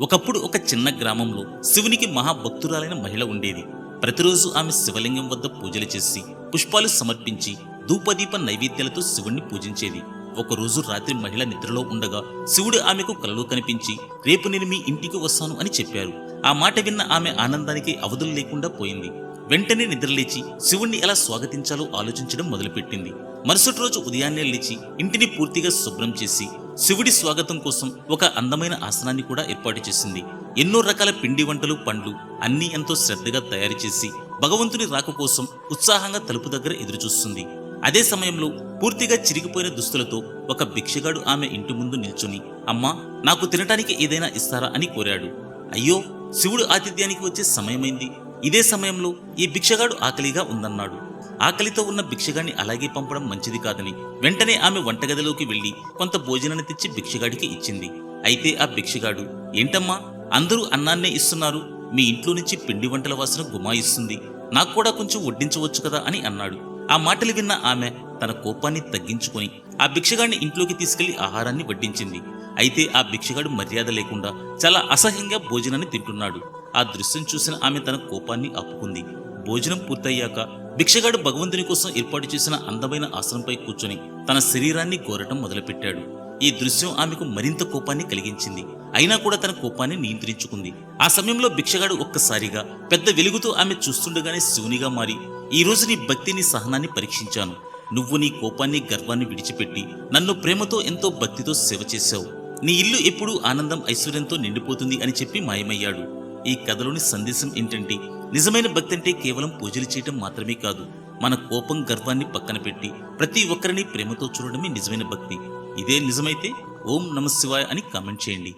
ఒకప్పుడు ఒక చిన్న గ్రామంలో శివునికి మహాభక్తురాలైన మహిళ ఉండేది. ప్రతిరోజు ఆమె శివలింగం వద్ద పూజలు చేసి పుష్పాలు సమర్పించి ధూపదీప నైవేద్యాలతో శివుణ్ణి పూజించేది. ఒకరోజు రాత్రి మహిళ నిద్రలో ఉండగా శివుడు ఆమెకు కలలో కనిపించి రేపు నేను మీ ఇంటికి వస్తాను అని చెప్పారు. ఆ మాట విన్న ఆమె ఆనందానికి అవధులు లేకుండా పోయింది. వెంటనే నిద్రలేచి శివుణ్ణి ఎలా స్వాగతించాలో ఆలోచించడం మొదలుపెట్టింది. మరుసటి రోజు ఉదయాన్నే లేచి ఇంటిని పూర్తిగా శుభ్రం చేసి శివుడి స్వాగతం కోసం ఒక అందమైన ఆసనాన్ని కూడా ఏర్పాటు చేసింది. ఎన్నో రకాల పిండి వంటలు పండ్లు అన్నీ ఎంతో శ్రద్ధగా తయారు చేసి భగవంతుని రాక కోసం ఉత్సాహంగా తలుపు దగ్గర ఎదురుచూస్తుంది. అదే సమయంలో పూర్తిగా చిరిగిపోయిన దుస్తులతో ఒక భిక్షగాడు ఆమె ఇంటి ముందు నిల్చుని అమ్మా నాకు తినటానికి ఏదైనా ఇస్తారా? అని కోరాడు. అయ్యో శివుడు ఆతిథ్యానికి వచ్చే సమయమైంది. ఇదే సమయంలో ఈ భిక్షగాడు ఆకలిగా ఉందన్నాడు. ఆకలితో ఉన్న భిక్షగాడిని అలాగే పంపడం మంచిది కాదని వెంటనే ఆమె వంటగదిలోకి వెళ్ళి కొంత భోజనాన్ని తెచ్చి భిక్షగాడికి ఇచ్చింది. అయితే ఆ భిక్షగాడు ఏంటమ్మా అందరూ అన్నాన్నే ఇస్తున్నారు. మీ ఇంట్లో నుంచి పిండి వంటల వాసన గుమాయిస్తుంది. నాకు కూడా కొంచెం వడ్డించవచ్చు కదా? అని అన్నాడు. ఆ మాటలు విన్న ఆమె తన కోపాన్ని తగ్గించుకొని ఆ భిక్షగాడిని ఇంట్లోకి తీసుకెళ్ళి ఆహారాన్ని వడ్డించింది. అయితే ఆ భిక్షగాడు మర్యాద లేకుండా చాలా అసహ్యంగా భోజనాన్ని తింటున్నాడు. ఆ దృశ్యం చూసిన ఆమె తన కోపాన్ని ఆపుకుంది. భోజనం పూర్తయ్యాక భిక్షగాడు భగవంతుని కోసం ఏర్పాటు చేసిన అందమైన ఆసనంపై కూర్చొని తన శరీరాన్ని కోరటం మొదలుపెట్టాడు. ఈ దృశ్యం ఆమెకు మరింత కోపాన్ని కలిగించింది. అయినా కూడా తన కోపాన్ని నియంత్రించుకుంది. ఆ సమయంలో భిక్షగాడు ఒక్కసారిగా పెద్ద వెలుగుతో ఆమె చూస్తుండగానే శివునిగా మారి ఈ రోజు నీ భక్తిని సహనాన్ని పరీక్షించాను. నువ్వు నీ కోపాన్ని గర్వాన్ని విడిచిపెట్టి నన్ను ప్రేమతో ఎంతో భక్తితో సేవ చేశావు. నీ ఇల్లు ఎప్పుడూ ఆనందం ఐశ్వర్యంతో నిండిపోతుంది అని చెప్పి మాయమయ్యాడు. ఈ కథలోని సందేశం ఏంటంటే నిజమైన భక్తి అంటే కేవలం పూజలు చేయటం మాత్రమే కాదు. మన కోపం గర్వాన్ని పక్కన పెట్టి ప్రతి ఒక్కరిని ప్రేమతో చూడడమే నిజమైన భక్తి. ఇదే నిజమైతే ఓం నమ శివాయ అని కామెంట్ చేయండి.